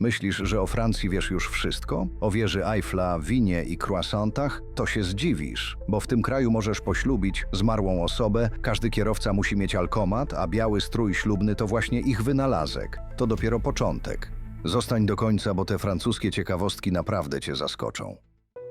Myślisz, że o Francji wiesz już wszystko? O wieży Eiffla, winie i croissantach? To się zdziwisz, bo w tym kraju możesz poślubić zmarłą osobę, każdy kierowca musi mieć alkomat, a biały strój ślubny to właśnie ich wynalazek. To dopiero początek. Zostań do końca, bo te francuskie ciekawostki naprawdę cię zaskoczą.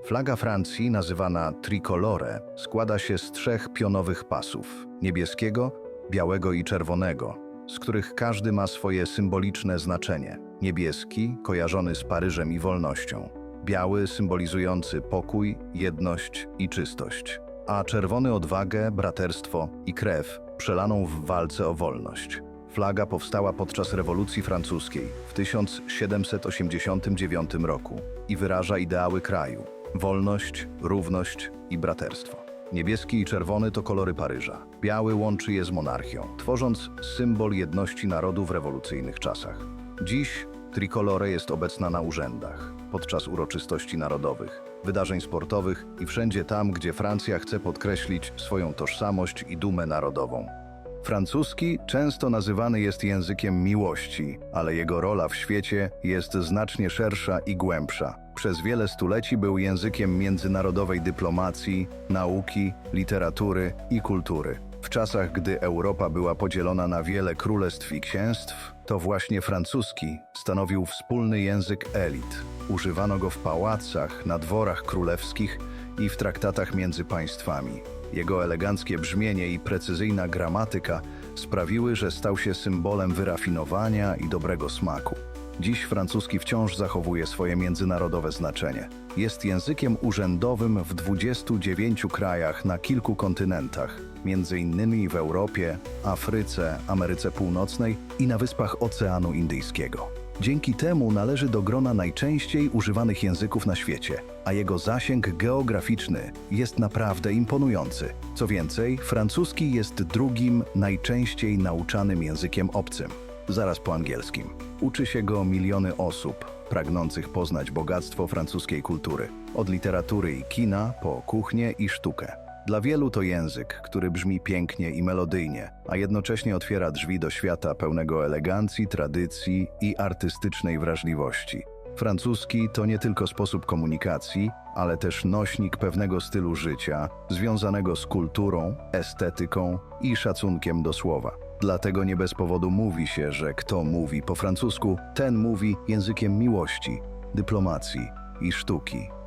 Flaga Francji, nazywana tricolore, składa się z trzech pionowych pasów: niebieskiego, białego i czerwonego, z których każdy ma swoje symboliczne znaczenie. Niebieski, kojarzony z Paryżem i wolnością, biały, symbolizujący pokój, jedność i czystość, a czerwony odwagę, braterstwo i krew przelaną w walce o wolność. Flaga powstała podczas rewolucji francuskiej w 1789 roku i wyraża ideały kraju: wolność, równość i braterstwo. Niebieski i czerwony to kolory Paryża. Biały łączy je z monarchią, tworząc symbol jedności narodu w rewolucyjnych czasach. Dziś tricolore jest obecna na urzędach, podczas uroczystości narodowych, wydarzeń sportowych i wszędzie tam, gdzie Francja chce podkreślić swoją tożsamość i dumę narodową. Francuski często nazywany jest językiem miłości, ale jego rola w świecie jest znacznie szersza i głębsza. Przez wiele stuleci był językiem międzynarodowej dyplomacji, nauki, literatury i kultury. W czasach, gdy Europa była podzielona na wiele królestw i księstw, to właśnie francuski stanowił wspólny język elit. Używano go w pałacach, na dworach królewskich i w traktatach między państwami. Jego eleganckie brzmienie i precyzyjna gramatyka sprawiły, że stał się symbolem wyrafinowania i dobrego smaku. Dziś francuski wciąż zachowuje swoje międzynarodowe znaczenie. Jest językiem urzędowym w 29 krajach na kilku kontynentach, innymi w Europie, Afryce, Ameryce Północnej i na wyspach Oceanu Indyjskiego. Dzięki temu należy do grona najczęściej używanych języków na świecie, a jego zasięg geograficzny jest naprawdę imponujący. Co więcej, francuski jest drugim najczęściej nauczanym językiem obcym, zaraz po angielskim. Uczy się go miliony osób pragnących poznać bogactwo francuskiej kultury, od literatury i kina po kuchnię i sztukę. Dla wielu to język, który brzmi pięknie i melodyjnie, a jednocześnie otwiera drzwi do świata pełnego elegancji, tradycji i artystycznej wrażliwości. Francuski to nie tylko sposób komunikacji, ale też nośnik pewnego stylu życia, związanego z kulturą, estetyką i szacunkiem do słowa. Dlatego nie bez powodu mówi się, że kto mówi po francusku, ten mówi językiem miłości, dyplomacji i sztuki.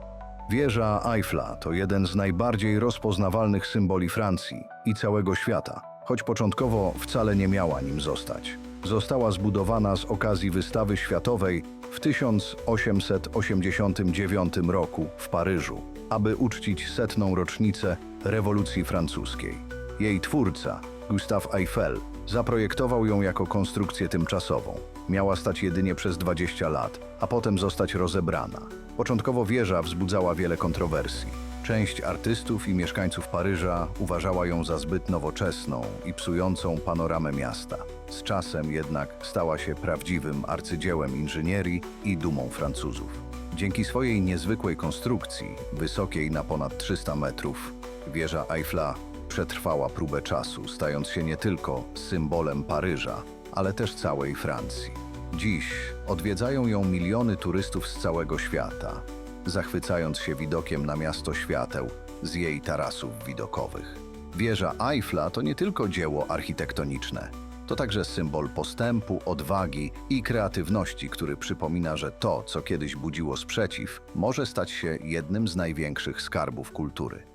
Wieża Eiffla to jeden z najbardziej rozpoznawalnych symboli Francji i całego świata, choć początkowo wcale nie miała nim zostać. Została zbudowana z okazji wystawy światowej w 1889 roku w Paryżu, aby uczcić setną rocznicę rewolucji francuskiej. Jej twórca, Gustave Eiffel, zaprojektował ją jako konstrukcję tymczasową. Miała stać jedynie przez 20 lat, a potem zostać rozebrana. Początkowo wieża wzbudzała wiele kontrowersji. Część artystów i mieszkańców Paryża uważała ją za zbyt nowoczesną i psującą panoramę miasta. Z czasem jednak stała się prawdziwym arcydziełem inżynierii i dumą Francuzów. Dzięki swojej niezwykłej konstrukcji, wysokiej na ponad 300 metrów, wieża Eiffla przetrwała próbę czasu, stając się nie tylko symbolem Paryża, ale też całej Francji. Dziś odwiedzają ją miliony turystów z całego świata, zachwycając się widokiem na miasto świateł z jej tarasów widokowych. Wieża Eiffla to nie tylko dzieło architektoniczne, to także symbol postępu, odwagi i kreatywności, który przypomina, że to, co kiedyś budziło sprzeciw, może stać się jednym z największych skarbów kultury.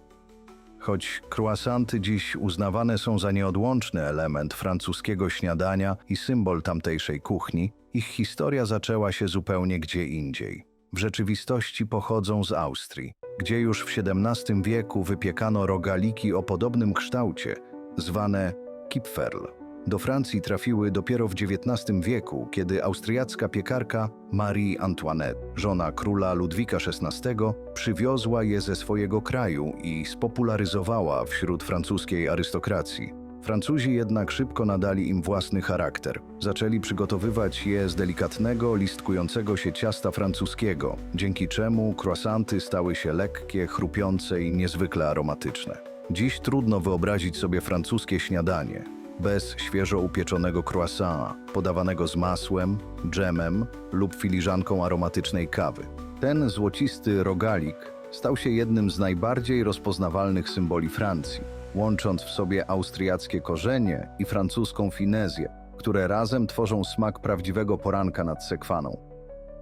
Choć croissanty dziś uznawane są za nieodłączny element francuskiego śniadania i symbol tamtejszej kuchni, ich historia zaczęła się zupełnie gdzie indziej. W rzeczywistości pochodzą z Austrii, gdzie już w XVII wieku wypiekano rogaliki o podobnym kształcie, zwane kipferl. Do Francji trafiły dopiero w XIX wieku, kiedy austriacka piekarka Marie Antoinette, żona króla Ludwika XVI, przywiozła je ze swojego kraju i spopularyzowała wśród francuskiej arystokracji. Francuzi jednak szybko nadali im własny charakter. Zaczęli przygotowywać je z delikatnego, listkującego się ciasta francuskiego, dzięki czemu croissanty stały się lekkie, chrupiące i niezwykle aromatyczne. Dziś trudno wyobrazić sobie francuskie śniadanie, bez świeżo upieczonego croissanta, podawanego z masłem, dżemem lub filiżanką aromatycznej kawy. Ten złocisty rogalik stał się jednym z najbardziej rozpoznawalnych symboli Francji, łącząc w sobie austriackie korzenie i francuską finezję, które razem tworzą smak prawdziwego poranka nad sekwaną.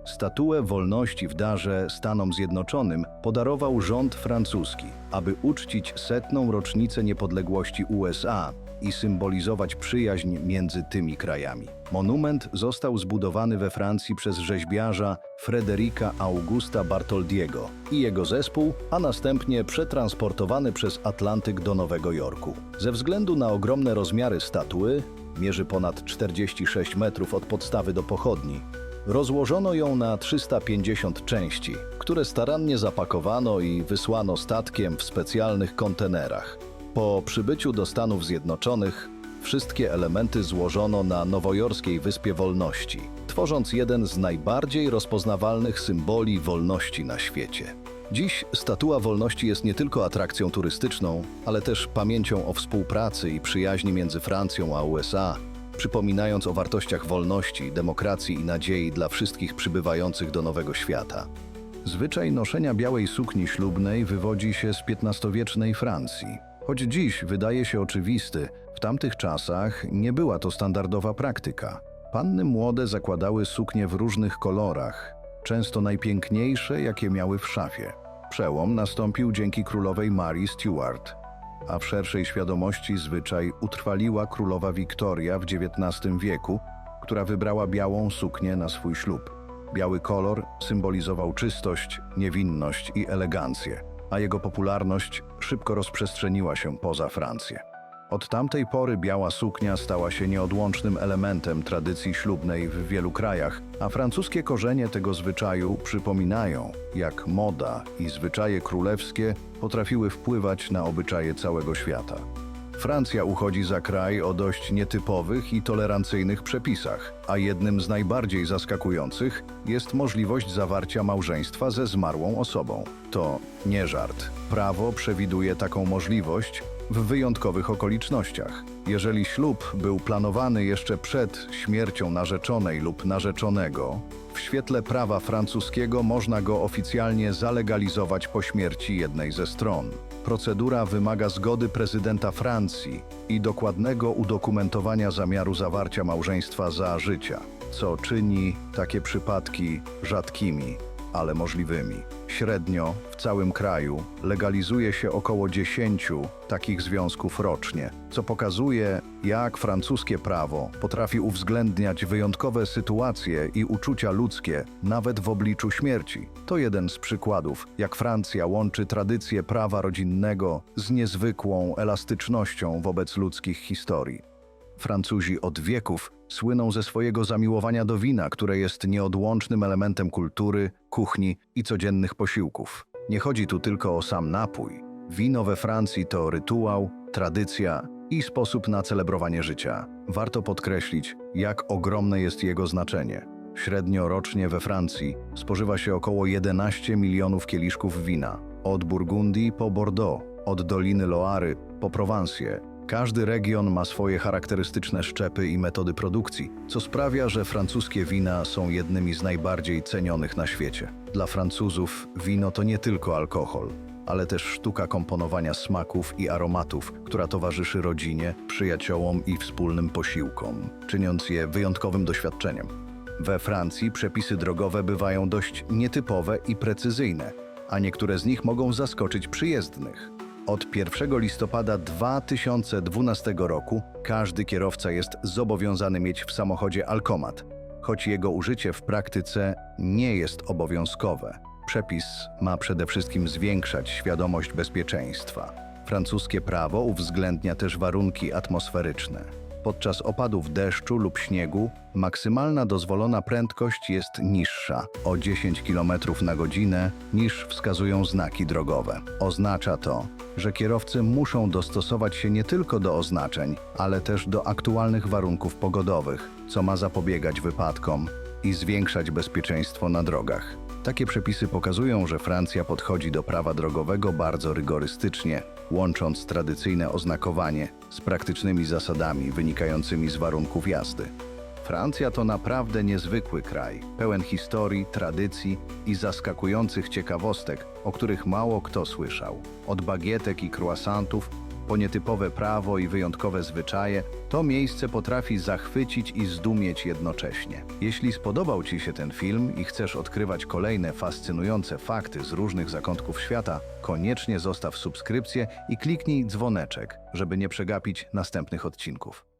Statuę wolności w darze Stanom Zjednoczonym podarował rząd francuski, aby uczcić setną rocznicę niepodległości USA i symbolizować przyjaźń między tymi krajami. Monument został zbudowany we Francji przez rzeźbiarza Frederica Augusta Bartoldiego i jego zespół, a następnie przetransportowany przez Atlantyk do Nowego Jorku. Ze względu na ogromne rozmiary statuły, mierzy ponad 46 metrów od podstawy do pochodni, Rozłożono ją na 350 części, które starannie zapakowano i wysłano statkiem w specjalnych kontenerach. Po przybyciu do Stanów Zjednoczonych wszystkie elementy złożono na nowojorskiej Wyspie Wolności, tworząc jeden z najbardziej rozpoznawalnych symboli wolności na świecie. Dziś Statua Wolności jest nie tylko atrakcją turystyczną, ale też pamięcią o współpracy i przyjaźni między Francją a USA, przypominając o wartościach wolności, demokracji i nadziei dla wszystkich przybywających do nowego świata. Zwyczaj noszenia białej sukni ślubnej wywodzi się z XV-wiecznej Francji. Choć dziś wydaje się oczywisty, w tamtych czasach nie była to standardowa praktyka. Panny młode zakładały suknie w różnych kolorach, często najpiękniejsze, jakie miały w szafie. Przełom nastąpił dzięki królowej Marii Stuart, a w szerszej świadomości zwyczaj utrwaliła królowa Wiktoria w XIX wieku, która wybrała białą suknię na swój ślub. Biały kolor symbolizował czystość, niewinność i elegancję, a jego popularność szybko rozprzestrzeniła się poza Francję. Od tamtej pory biała suknia stała się nieodłącznym elementem tradycji ślubnej w wielu krajach, a francuskie korzenie tego zwyczaju przypominają, jak moda i zwyczaje królewskie potrafiły wpływać na obyczaje całego świata. Francja uchodzi za kraj o dość nietypowych i tolerancyjnych przepisach, a jednym z najbardziej zaskakujących jest możliwość zawarcia małżeństwa ze zmarłą osobą. To nie żart. Prawo przewiduje taką możliwość w wyjątkowych okolicznościach. Jeżeli ślub był planowany jeszcze przed śmiercią narzeczonej lub narzeczonego, w świetle prawa francuskiego można go oficjalnie zalegalizować po śmierci jednej ze stron. Procedura wymaga zgody prezydenta Francji i dokładnego udokumentowania zamiaru zawarcia małżeństwa za życia, co czyni takie przypadki rzadkimi, ale możliwymi. Średnio w całym kraju legalizuje się około 10 takich związków rocznie, co pokazuje, jak francuskie prawo potrafi uwzględniać wyjątkowe sytuacje i uczucia ludzkie nawet w obliczu śmierci. To jeden z przykładów, jak Francja łączy tradycję prawa rodzinnego z niezwykłą elastycznością wobec ludzkich historii. Francuzi od wieków słyną ze swojego zamiłowania do wina, które jest nieodłącznym elementem kultury, kuchni i codziennych posiłków. Nie chodzi tu tylko o sam napój. Wino we Francji to rytuał, tradycja i sposób na celebrowanie życia. Warto podkreślić, jak ogromne jest jego znaczenie. Średnio rocznie we Francji spożywa się około 11 milionów kieliszków wina, od Burgundii po Bordeaux, od Doliny Loary po Prowansję, każdy region ma swoje charakterystyczne szczepy i metody produkcji, co sprawia, że francuskie wina są jednymi z najbardziej cenionych na świecie. Dla Francuzów wino to nie tylko alkohol, ale też sztuka komponowania smaków i aromatów, która towarzyszy rodzinie, przyjaciołom i wspólnym posiłkom, czyniąc je wyjątkowym doświadczeniem. We Francji przepisy drogowe bywają dość nietypowe i precyzyjne, a niektóre z nich mogą zaskoczyć przyjezdnych. Od 1 listopada 2012 roku każdy kierowca jest zobowiązany mieć w samochodzie alkomat, choć jego użycie w praktyce nie jest obowiązkowe. Przepis ma przede wszystkim zwiększać świadomość bezpieczeństwa. Francuskie prawo uwzględnia też warunki atmosferyczne. Podczas opadów deszczu lub śniegu maksymalna dozwolona prędkość jest niższa o 10 km na godzinę niż wskazują znaki drogowe. Oznacza to, że kierowcy muszą dostosować się nie tylko do oznaczeń, ale też do aktualnych warunków pogodowych, co ma zapobiegać wypadkom i zwiększać bezpieczeństwo na drogach. Takie przepisy pokazują, że Francja podchodzi do prawa drogowego bardzo rygorystycznie, łącząc tradycyjne oznakowanie z praktycznymi zasadami wynikającymi z warunków jazdy. Francja to naprawdę niezwykły kraj, pełen historii, tradycji i zaskakujących ciekawostek, o których mało kto słyszał. Od bagietek i croissantów po nietypowe prawo i wyjątkowe zwyczaje, to miejsce potrafi zachwycić i zdumieć jednocześnie. Jeśli spodobał Ci się ten film i chcesz odkrywać kolejne fascynujące fakty z różnych zakątków świata, koniecznie zostaw subskrypcję i kliknij dzwoneczek, żeby nie przegapić następnych odcinków.